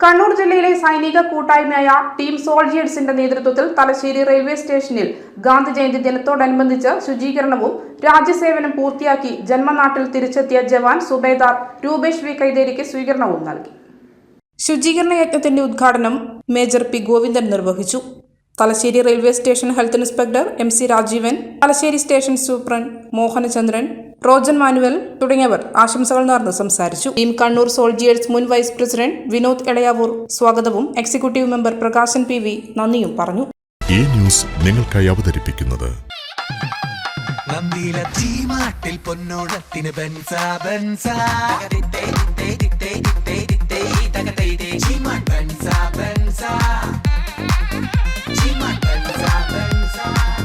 കണ്ണൂർ ജില്ലയിലെ സൈനിക കൂട്ടായ്മയായ ടീം സോൾജിയേഴ്സിന്റെ നേതൃത്വത്തിൽ തലശ്ശേരി റെയിൽവേ സ്റ്റേഷനിൽ ഗാന്ധി ജയന്തി ദിനത്തോടനുബന്ധിച്ച് ശുചീകരണവും രാജ്യസേവനം പൂർത്തിയാക്കി ജന്മനാട്ടിൽ തിരിച്ചെത്തിയ ജവാൻ സുബേദാർ രൂപേഷ് വി കൈതേരിക്ക് സ്വീകരണവും നൽകി. ശുചീകരണ യജ്ഞത്തിന്റെ ഉദ്ഘാടനം മേജർ പി ഗോവിന്ദൻ നിർവഹിച്ചു. Thalassery railway station health inspector M C Rajeevan Thalassery station superintendent Mohanachandran Rojan Manuel തുടങ്ങിയവർ ആശംസകൾ നേർന്ന് സംസാരിച്ചു. ടീം കണ്ണൂർ സോൾജിയേഴ്സ് മുൻ വൈസ് പ്രസിഡന്റ് വിനോദ് എളയാവൂർ സ്വാഗതവും executive member Prakashan P V നന്ദിയും പറഞ്ഞു. ഈ ന്യൂസ് നിങ്ങൾക്കായി അവതരിപ്പിക്കുന്നത് ബെൻസാ ബെൻസ ബെൻസ.